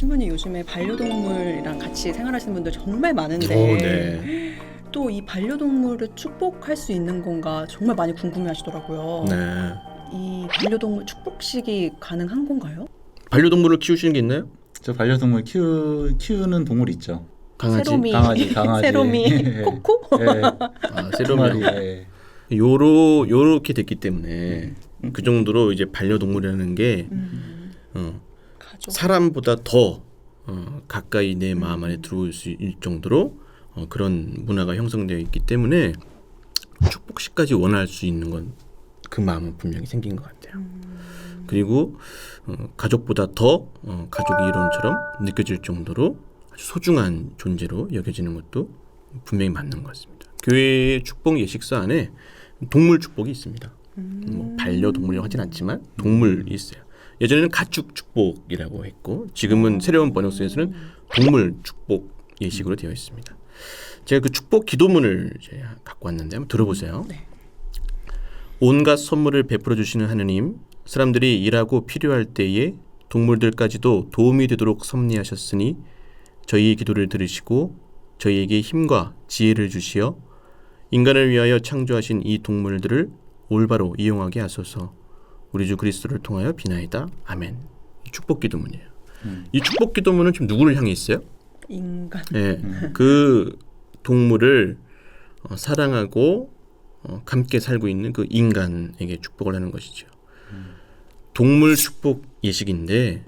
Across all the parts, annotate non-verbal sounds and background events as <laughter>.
신부님 요즘에 반려동물이랑 같이 생활하시는 분들 정말 많은데 오, 네. 또 이 반려동물을 축복할 수 있는 건가 정말 많이 궁금해하시더라고요. 네. 이 반려동물 축복식이 가능한 건가요? 반려동물을 키우시는 게 있나요? 저 반려동물 키우 키우는 동물 있죠. 강아지. 세로미, 강아지, <laughs> 강아지. 세로미, 예. 코코. 예. 아, 마리. 세로미. 예. 요로 요렇게 됐기 때문에 그 정도로 이제 반려동물이라는 게 음, 어, 가족. 사람보다 더 어, 가까이 내 마음 안에 들어올 수 있을 정도로 어, 그런 문화가 형성되어 있기 때문에 축복식까지 원할 수 있는 건 그 마음은 분명히 생긴 것 같아요. 그리고 어, 가족보다 더 어, 가족의 이론처럼 느껴질 정도로 아주 소중한 존재로 여겨지는 것도 분명히 맞는 것 같습니다. 교회의 축복 예식사 안에 동물 축복이 있습니다. 뭐 반려동물이라고 하진 않지만 동물이 있어요. 예전에는 가축 축복이라고 했고 지금은 새로운 번역서에서는 동물 축복 예식으로 되어 있습니다. 제가 그 축복 기도문을 이제 갖고 왔는데 한번 들어보세요. 네. 온갖 선물을 베풀어 주시는 하느님, 사람들이 일하고 필요할 때에 동물들까지도 도움이 되도록 섭리하셨으니 저희의 기도를 들으시고 저희에게 힘과 지혜를 주시어 인간을 위하여 창조하신 이 동물들을 올바로 이용하게 하소서. 우리 주 그리스도를 통하여 비나이다. 아멘. 이 축복 기도문이에요. 음. 이 축복 기도문은 지금 누구를 향해 있어요? 인간. 예, 그 동물을 어, 사랑하고 어, 함께 살고 있는 그 인간에게 축복을 하는 것이죠. 동물 축복 예식인데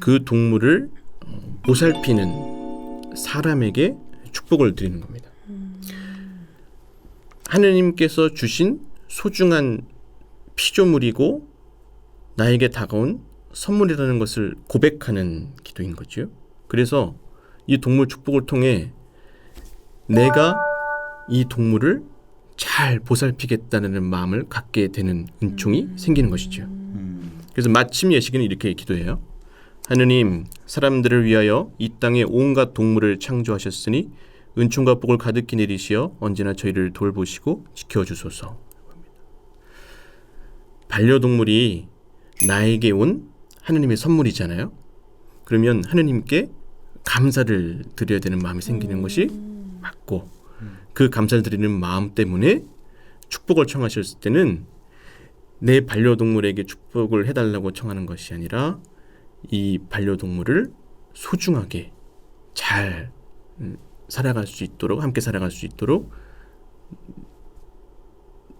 그 동물을 어, 보살피는 사람에게 축복을 드리는 겁니다. 하느님께서 주신 소중한 피조물이고 나에게 다가온 선물이라는 것을 고백하는 기도인 거죠. 그래서 이 동물 축복을 통해 내가 이 동물을 잘 보살피겠다는 마음을 갖게 되는 은총이 생기는 것이죠. 음. 그래서 마침 예식은 이렇게 기도해요. 하느님, 사람들을 위하여 이 땅에 온갖 동물을 창조하셨으니 은총과 복을 가득히 내리시어 언제나 저희를 돌보시고 지켜주소서. 반려동물이 나에게 온 하느님의 선물이잖아요. 그러면 하느님께 감사를 드려야 되는 마음이 생기는 것이 맞고 그 감사를 드리는 마음 때문에 축복을 청하셨을 때는 내 반려동물에게 축복을 해달라고 청하는 것이 아니라 이 반려동물을 소중하게 잘 음, 살아갈 수 있도록 함께 살아갈 수 있도록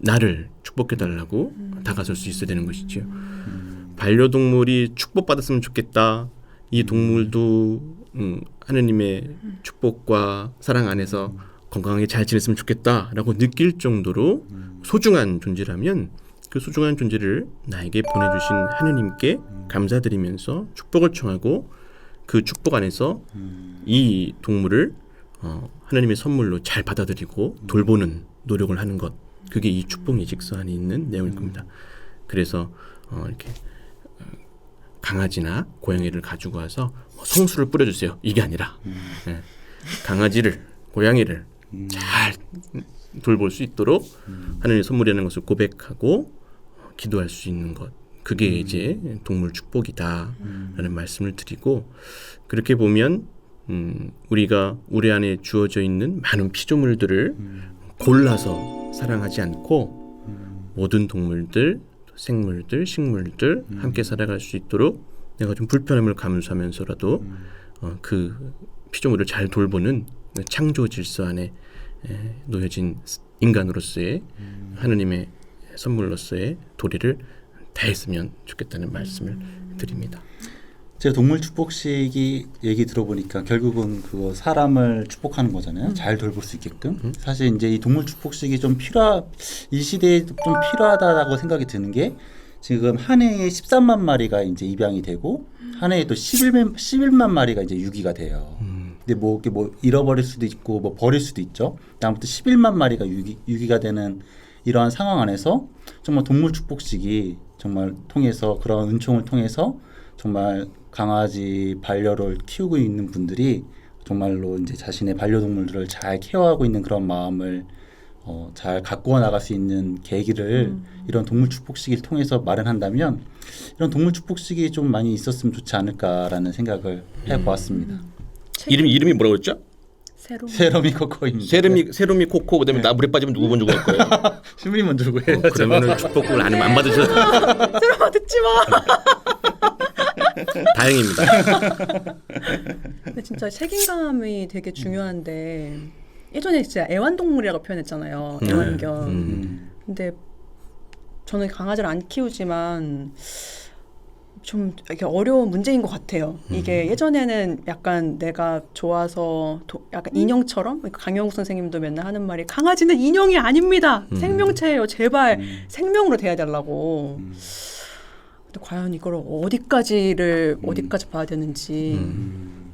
나를 축복해달라고 다가설 수 있어야 되는 것이죠. 반려동물이 축복받았으면 좋겠다. 이 동물도 음, 하느님의 축복과 사랑 안에서 건강하게 잘 지냈으면 좋겠다라고 느낄 정도로 소중한 존재라면 그 소중한 존재를 나에게 보내주신 하느님께 감사드리면서 축복을 청하고 그 축복 안에서 이 동물을 어, 하나님의 선물로 잘 받아들이고 돌보는 노력을 하는 것 그게 이 축복 예식서 안에 있는 내용일 겁니다. 그래서 어, 이렇게 어, 강아지나 고양이를 가지고 와서 뭐 성수를 뿌려주세요. 이게 아니라. 예, 강아지를 고양이를 잘 돌볼 수 있도록 하나님의 선물이라는 것을 고백하고 어, 기도할 수 있는 것. 그게 이제 동물 축복이다라는 말씀을 드리고 그렇게 보면 음, 우리가 우리 안에 주어져 있는 많은 피조물들을 골라서 사랑하지 않고 모든 동물들, 생물들, 식물들 함께 살아갈 수 있도록 내가 좀 불편함을 감수하면서라도 어, 그 피조물을 잘 돌보는 그 창조 질서 안에 에, 놓여진 인간으로서의 하느님의 선물로서의 도리를 다했으면 좋겠다는 말씀을 드립니다. 제가 동물 축복식이 얘기 들어보니까 결국은 그거 사람을 축복하는 거잖아요. 잘 돌볼 수 있게끔. 사실 이제 이 동물 축복식이 좀 필요하 이 시대에 좀 필요하다라고 생각이 드는 게 지금 한 해에 13만 마리가 이제 입양이 되고 한 해에 또 11만 11만 마리가 이제 유기가 돼요. 근데 뭐 이렇게 뭐 잃어버릴 수도 있고 뭐 버릴 수도 있죠. 아무튼 11만 마리가 유기 유기가 되는 이러한 상황 안에서 정말 동물 축복식이 정말 통해서 그런 은총을 통해서 정말 강아지 반려를 키우고 있는 분들이 정말로 이제 자신의 반려동물들을 잘 케어하고 있는 그런 마음을 어, 잘 가꾸어 나갈 수 있는 계기를 음. 이런 동물 축복식을 통해서 마련한다면 이런 동물 축복식이 좀 많이 있었으면 좋지 않을까라는 생각을 해보았습니다. 책 이름이 이름이 뭐라고 했죠? 세럼이 코코입니다. 세르미 세르미 코코 그다음에 나 물에 빠지면 누구 먼저 갈 거예요? <laughs> 신부님 먼저 주고 어, 해야죠. 그러면은 축복을 안, 안 받으셔도 <laughs> 새로 듣지 마. <laughs> <laughs> 다행입니다. 근데 진짜 책임감이 되게 중요한데 예전에 진짜 애완동물이라고 표현했잖아요. 네. 애완견. 음. 음. 근데 저는 강아지를 안 키우지만 좀 이게 어려운 문제인 것 같아요. 이게 예전에는 약간 내가 좋아서 도- 약간 인형처럼 강영욱 선생님도 맨날 하는 말이 강아지는 인형이 아닙니다. 음. 생명체예요. 제발 음. 생명으로 대해달라고. 과연 이걸 어디까지를 음. 어디까지 봐야 되는지. 음.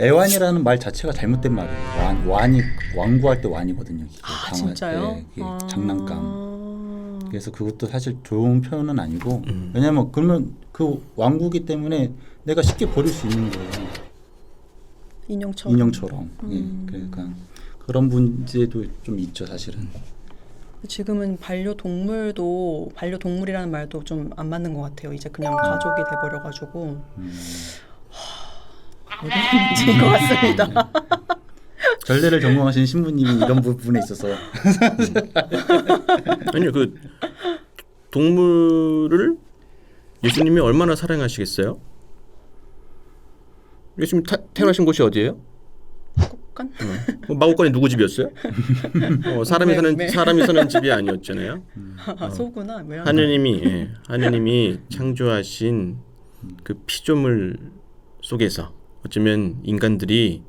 애완이라는 말 자체가 잘못된 말이에요. 완, 완이 왕구할 때 완이거든요. 아. 진짜요? 네, 이게 아. 장난감. 그래서 그것도 사실 좋은 표현은 아니고 음. 왜냐면 그러면 그 왕구기 때문에 내가 쉽게 버릴 수 있는 거예요. 인형처럼. 인형처럼. 음. 예, 그러니까 그런 문제도 좀 있죠, 사실은. 지금은 반려동물도 반려동물이라는 말도 좀 안 맞는 것 같아요. 이제 그냥 가족이 돼버려가지고 음. 어려운 것 같습니다. <laughs> 전례를 전공하신 신부님이 이런 부분에 있어서 <laughs> 아니요 그 동물을 예수님이 얼마나 사랑하시겠어요? 예수님 타, 태어나신 곳이 어디예요? 꽃간? 뭐 마곡간이 누구 집이었어요? <laughs> 어, 사람이 네, 사는 네. 사람이 사는 집이 아니었잖아요. <laughs> 아, 소구나. 뭐 이런 하느님이 예, 하느님이 창조하신 그 피조물 속에서 어쩌면 인간들이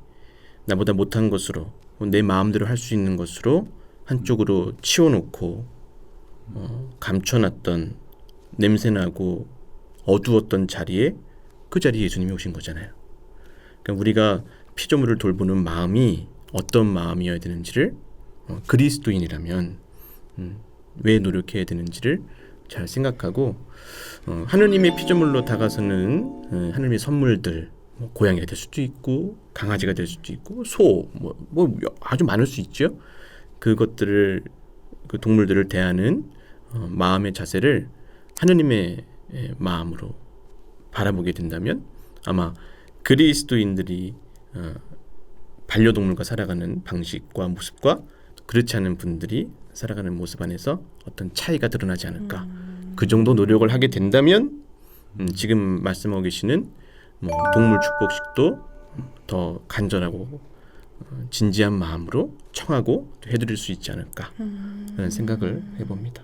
나보다 못한 것으로 내 마음대로 할 수 있는 것으로 한쪽으로 치워놓고 어, 감춰놨던 냄새나고 어두웠던 자리에 그 자리에 예수님이 오신 거잖아요. 그러니까 우리가 피조물을 돌보는 마음이 어떤 마음이어야 되는지를 어, 그리스도인이라면 음, 왜 노력해야 되는지를 잘 생각하고 어, 하느님의 피조물로 다가서는 어, 하느님의 선물들 뭐 고양이가 될 수도 있고 강아지가 될 수도 있고 소뭐 뭐 아주 많을 수 있죠. 그것들을 그 동물들을 대하는 어, 마음의 자세를 하느님의 에, 마음으로 바라보게 된다면 아마 그리스도인들이 어, 반려동물과 살아가는 방식과 모습과 그렇지 않은 분들이 살아가는 모습 안에서 어떤 차이가 드러나지 않을까. 그 정도 노력을 하게 된다면 음, 지금 말씀하고 계시는 뭐 동물 축복식도 더 간절하고 어, 진지한 마음으로 청하고 또 해드릴 수 있지 않을까 라는 생각을 해봅니다.